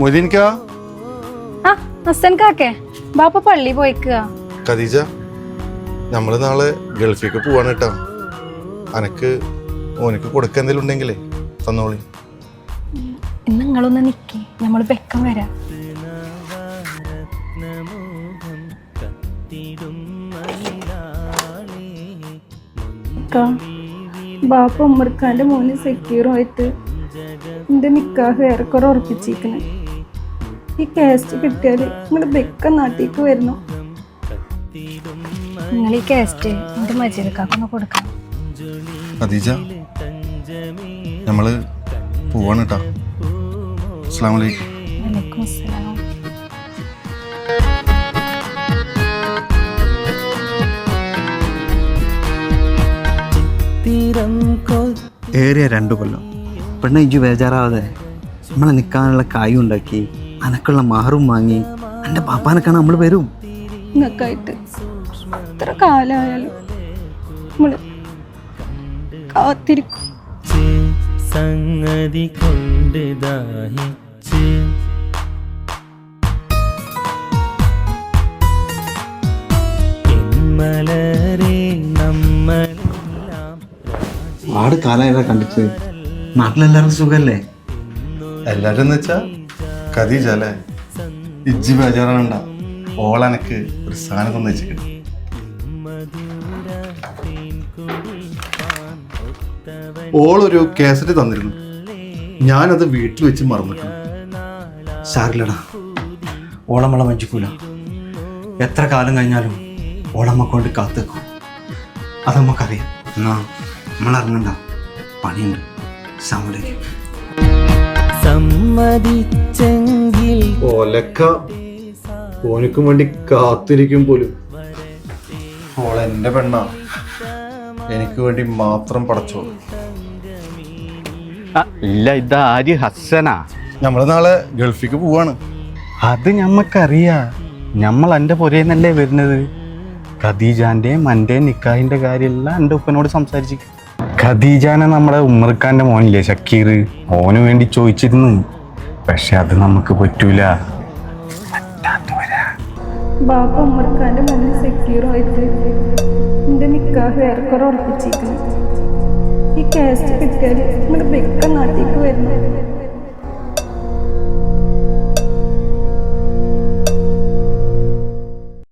മൊയ്തീൻക്ക? ആ ഹസൻ കാക്കേ ബാപ്പ പള്ളി പോയിക്കുക ഖദീജ നമ്മൾ നാളെ ഗൾഫിലേക്ക് പോവാണ് കേട്ടോ അനക്ക് ഓനക്ക് കൊടുക്ക എന്തെങ്കിലും ഉണ്ടെങ്കിലേ തന്നോളി. ഇന്ന് നിങ്ങളൊന്ന് നിക്കി നമ്മൾ വെക്കം വരാം. ബാപ്പ ഉമ്മർക്കാന്റെ മോന് സെക്യൂറായിട്ട് എന്റെ നിക്കാഹ് ഏറെക്കുറെ ഉറപ്പിച്ചിരിക്കണ്. ഈ കാസ്റ്റ് കിട്ടിയാൽ നിങ്ങളുടെ ബെക്ക നാട്ടിലേക്ക് വരുന്നു. നിങ്ങൾ ഈ കാസ്റ്റ് എന്റെ മജീദക്കാക്കൊന്ന് കൊടുക്കാം ഖദീജ നമ്മൾ പോവാണ് കേട്ടോ അസ്സാം വലൈക്കും വലൈക്കും അസ്സലാം. ഏറിയ രണ്ടു കൊല്ലം. പെണ്ണ ഇജു ബേജാറാവാതെ നമ്മളെ നിൽക്കാനുള്ള കായും ഉണ്ടാക്കി അനക്കുള്ള മാറും വാങ്ങി എന്റെ കാണാൻ നമ്മൾ വരും. നിങ്ങൾക്കായിട്ട് എത്ര കാലമായാലും നമ്മൾ കാത്തിരിക്കും. സംഗതി കൊണ്ട് ദാഹിച്ച് പിന്മലരെ കാലായ കണ്ടിട്ട് നാട്ടിലെല്ലാവർക്കും സുഖല്ലേ? എല്ലാരും എന്ന് വെച്ചാ ഖദീജ അല്ലേ? ഇജ്ജി ബേജാറാണ്ട ഓളനക്ക് ഒരു സാധനം തന്നെ വെച്ചിട്ട് ഓളൊരു കേസറ്റ് തന്നിരുന്നു. ഞാനത് വീട്ടിൽ വെച്ച് മറന്നിട്ടു. സാറില്ലടാ ഓളമ്മള വഞ്ചിക്കൂല. എത്ര കാലം കഴിഞ്ഞാലും ഓളമ്മ കൊണ്ട് കാത്തു അത് അതമ്മക്കറിയാം. എന്നാ നമ്മൾ ഇറങ്ങണ്ട പണിയുണ്ട്. സമ്മതിച്ചെങ്കിൽ ഓലക്ക ഓനിക്കും വേണ്ടി കാത്തിരിക്കും പോലും. ഓൾ എന്റെ പെണ്ണാ. എനിക്ക് വേണ്ടി മാത്രം പടച്ചോളൂ. ഇല്ല ഇത് ആര് ഹസ്സനാ? നമ്മൾ നാളെ ഗൾഫിക്ക് പോവാണ്. അത് ഞമ്മക്കറിയാ. ഞമ്മൾ എന്റെ പുരയെന്നല്ലേ വരുന്നത്? ഖദീജാന്റെയും മന്റെയും നിക്കാഹിന്റെ കാര്യമെല്ലാം എന്റെ ഉപ്പനോട് സംസാരിച്ചു ഖദീജാനെ നമ്മുടെ ഉമ്മർഖാന്റെ മോനില്ലേ ഷക്കീർ. ഓന് വേണ്ടി ചോദിച്ചിരുന്നു. പക്ഷെ അത് നമുക്ക് പറ്റൂല. ബാപ്പ ഉമ്മർക്കാന്റെ മോന് സെക്യൂറായിട്ട് എന്റെ നിക്കാഹ് ഏറെക്കുറെ ഉറപ്പിച്ചിരിക്കുന്നു. ഈ കാസ്റ്റ് കിട്ടിയാൽ നമ്മുടെ ബെക്ക നാട്ടിലേക്ക് വരുന്നു.